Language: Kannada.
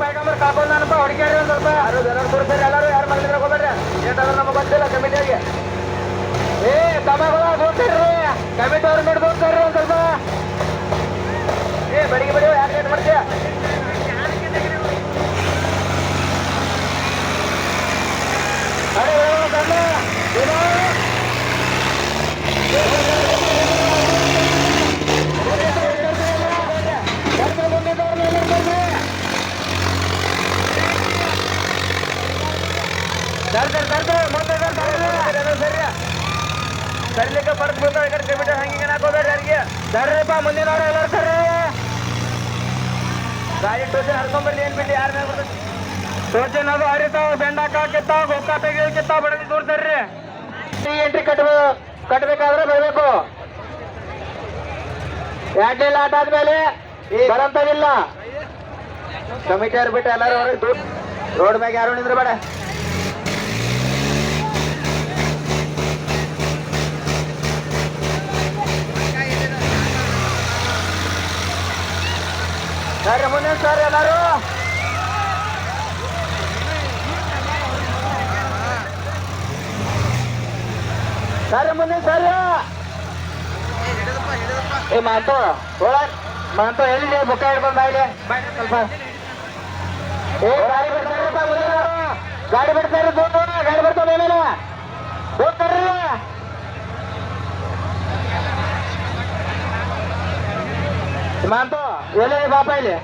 ಪೈಗಂಬರ್ ಕಾಕೊಂಡ್ ನಾನಪ್ಪ ಹುಡುಕ್ಯಾರಿ ಒಂದ್ ಸ್ವಲ್ಪ. ಎಲ್ಲರೂ ಯಾರು ಮಗಲಿದ್ರೆ ಹೋಗ್ಬೇಡ್ರಿ. ಏನಾದ್ರೂ ನಮಗೆ ಗೊತ್ತಿಲ್ಲ ಕಮಿಟಿಯಾಗಿ. ಏ ತಮಗಳ ಹೋಗ್ತಾರ್ರಿ ಕಮಿಟಿ ಅವ್ರು ನೋಡಿ ಹೋಗ್ತಾರ್ರಿ ಒಂದ್ ಸ್ವಲ್ಪ ಏ ಬಡಿಗೆ ಬಡಿ ಯಾರು ಲೇಟ್ ಮಾಡ್ತೀಯ ಅರೆ ಹೇಳು ಗಂಡ, ಏನು? ಬರ್ತಾರೆ ಬಂದಿದ್ದವ್ರು ಎಲ್ಲರೂ ಬರ್ರಿ. ಕರಿಲಿಕ್ಕೆ ಬರ್ತ್ ಬಿಡ್ತಾವೆ ಈ ಕಡೆ ಹಂಗೆ ಹಾಕೋಬೇಡ ಯಾರಿಗೆ. ಎಲ್ಲರೂ ಗಾಡಿ ಟೋಚನ್ ಹರ್ಕೊಂಬರ್ಲಿ ಏನ್ ಬಿಡ್ಲಿ ಯಾರ ಟೋಚನ್ ಅದು ಹರಿತಾವ ಬೆಂಡಾಕ ಹಾಕಿತ್ತಾವ ಗೊಕ್ಕ ಬಡದಿ ದೂರ ತರ್ರಿ ಎಂಟ್ರಿ ಕಟ್ಬೇಕು ಕಟ್ಬೇಕಾದ್ರೆ ಬರ್ಬೇಕು. ಎರಡನೇ ಲಾಟ್ ಆದ್ಮೇಲೆ ಬರಂತದಿಲ್ಲ ಕಮಿಟಿ ಅವ್ರು ಬಿಟ್ಟು ಎಲ್ಲರೂ ಹೊರಗೆ ರೋಡ್ ಮ್ಯಾಗ ಯಾರು ನಿಂದ್ರ ಬೇಡ ಸರ್ ಮುಂದೆ ಸರ್ ಎಲ್ಲರೂ. ಸರ್ ಮುಂದೆ ಸರ್. ಏ, ಮಾತು ಒಳಗ್ ಮಾತು ಎಲ್ಲಿ, ಬುಕ್ಕ ಹಿಡ್ಕೊಂಡ್ ಬಾಯಿಲೆ ಸ್ವಲ್ಪ. ಏ, ಗಾಡಿ ಬಿಡ್ತಾರಪ್ಪ ಗಾಡಿ ಗಾಡಿ ಬರ್ತಾವ ಮೇಲೆ. ಹೋಗ್ತಾರ್ರಿ ಮಾಂತು. ओले बापायले